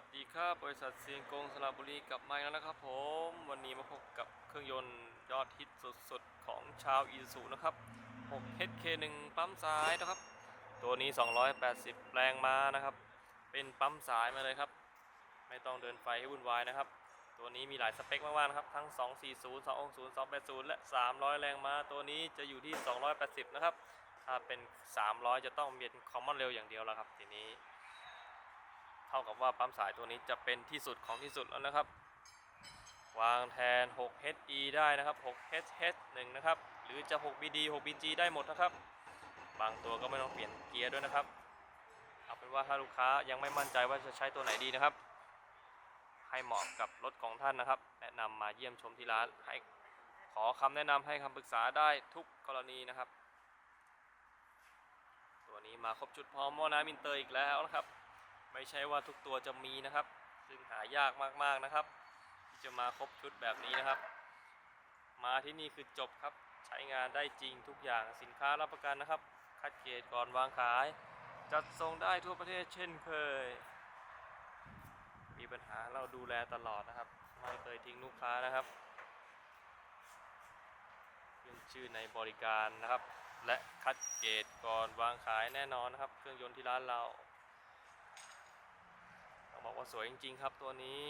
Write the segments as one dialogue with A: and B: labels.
A: วัสดีครับ บริษัทเซียงกงสระบุรีกลับมาแล้วนะครับผม วันนี้มาพบกับเครื่องยนต์ยอดฮิตสุดๆ ของชาวอีซูนะครับ 6 HK1 ปั๊มสายนะครับ ตัวนี้ 280 แรงม้านะครับ เป็นปั๊มสายมาเลยครับ ไม่ต้องเดินไฟให้วุ่นวายนะครับ ตัวนี้มีหลายสเปคมากๆนะครับ ทั้ง 240 260 280 และ 300 แรงม้า ตัวนี้จะอยู่ที่ 280 นะครับ ถ้าเป็น 300 จะต้องเป็นคอมมอนเร็วอย่างเดียวแล้วครับทีนี้ เท่ากับว่าปั๊มสายตัวนี้จะเป็นที่สุดของที่สุดแล้วนะครับ วางแทน 6HE ได้นะครับ 6HH1 นะครับ หรือจะ 6BD 6BG ได้หมดนะครับ บางตัวก็ไม่ต้องเปลี่ยนเกียร์ด้วยนะครับ เอาเป็นว่าถ้าลูกค้ายังไม่มั่นใจว่าจะใช้ตัวไหนดีนะครับ ให้เหมาะกับรถของท่านนะครับ แนะนำมาเยี่ยมชมที่ร้านให้ขอคำแนะนำให้คำปรึกษาได้ทุกกรณีนะครับ ตัวนี้มาครบชุดพร้อมมอน้ำอินเตอร์อีกแล้วนะครับ ไม่ใช่ว่าทุกตัวจะมีนะครับ ซึ่งหายากมากๆนะครับ ที่จะมาครบชุดแบบนี้นะครับ มาที่นี่คือจบครับ ใช้งานได้จริงทุกอย่างสินค้ารับประกันนะครับ คัดเกรดก่อนวางขาย จัดส่งได้ทั่วประเทศเช่นเคย มีปัญหาเราดูแลตลอดนะครับ ไม่เคยทิ้งลูกค้านะครับขึ้นชื่อในบริการนะครับ และคัดเกรดก่อนวางขายแน่นอนนะครับ เครื่องยนต์ที่ร้านเรา บอกว่าสวยจริง ๆ ครับตัวนี้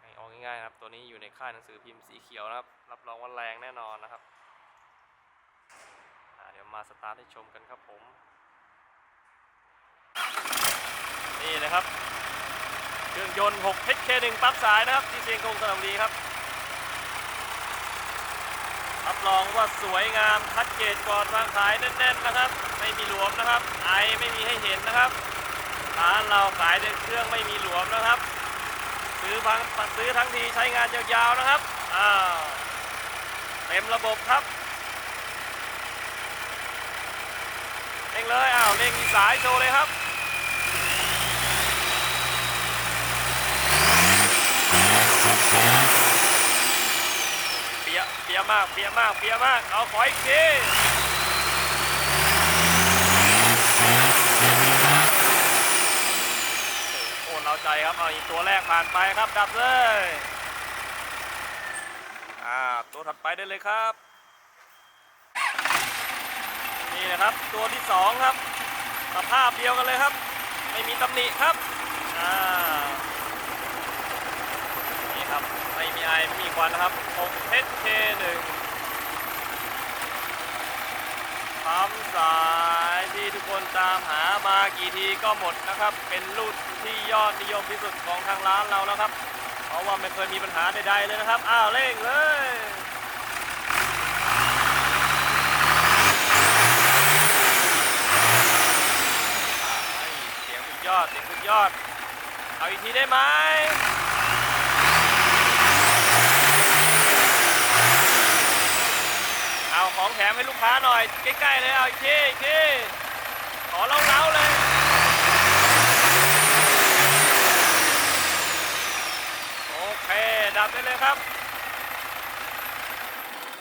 A: ให้ออกง่ายๆนะครับ ตัวนี้อยู่ในค่ายหนังสือพิมพ์สีเขียวนะครับ รับรองว่าแรงแน่นอนนะครับเดี๋ยวมาสตาร์ทให้ชมกันครับผม นี่เลยครับ เครื่องยนต์6 HK1 ปั๊บสายนะครับที่เชียงกงสระบุรีครับ รับรองว่าสวยงามคัดเกรดก่อนวางขายแน่นๆนะครับ ไม่มีหลวมนะครับ ไอไม่มีให้เห็นนะครับร้านเราขายในเครื่องไม่มีหลวมนะครับ ซื้อพังซื้อทั้งทีใช้งานยาวๆนะครับอ้าวเต็มระบบครับเร่งเลยอ้าวเร่งมีสายโชว์เลยครับ เปี ยะเปียมากเปียมากเปียมาก เอาขออีกทีโอ้เราใจครับ เอาอีกตัวแรกผ่านไปครับ ดับเลย อ่า ตัวถัดไปได้เลยครับ นี่นะครับ ตัวที่สองครับ สภาพเดียวกันเลยครับ ไม่มีตำหนิครับ อ่า นี่ครับ ไม่มีควันนะครับ6 HK1 ปั๊มสายที่ทุกคนตามหามากี่ทีก็หมดนะครับ เป็นรุ่นที่ยอดนิยมที่สุดของทางร้านเราแล้วครับ เพราะว่าไม่เคยมีปัญหาใดๆเลยนะครับ อ้าวเร่งเลยเสียงสุดยอดเสียงสุดยอด เอาอีกทีได้ไหม เอาของแถมให้ลูกค้าหน่อย ใกล้ๆเลยเอาอีกทีอีกทีขอเล้าๆเลยโอเคดับได้เลยครับ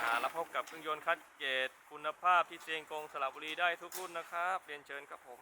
A: อ่าแล้วพบกับเครื่องยนต์คัดเกรดคุณภาพที่เซียงกงสระบุรีได้ทุกรุ่นนะครับเรียนเชิญครับผม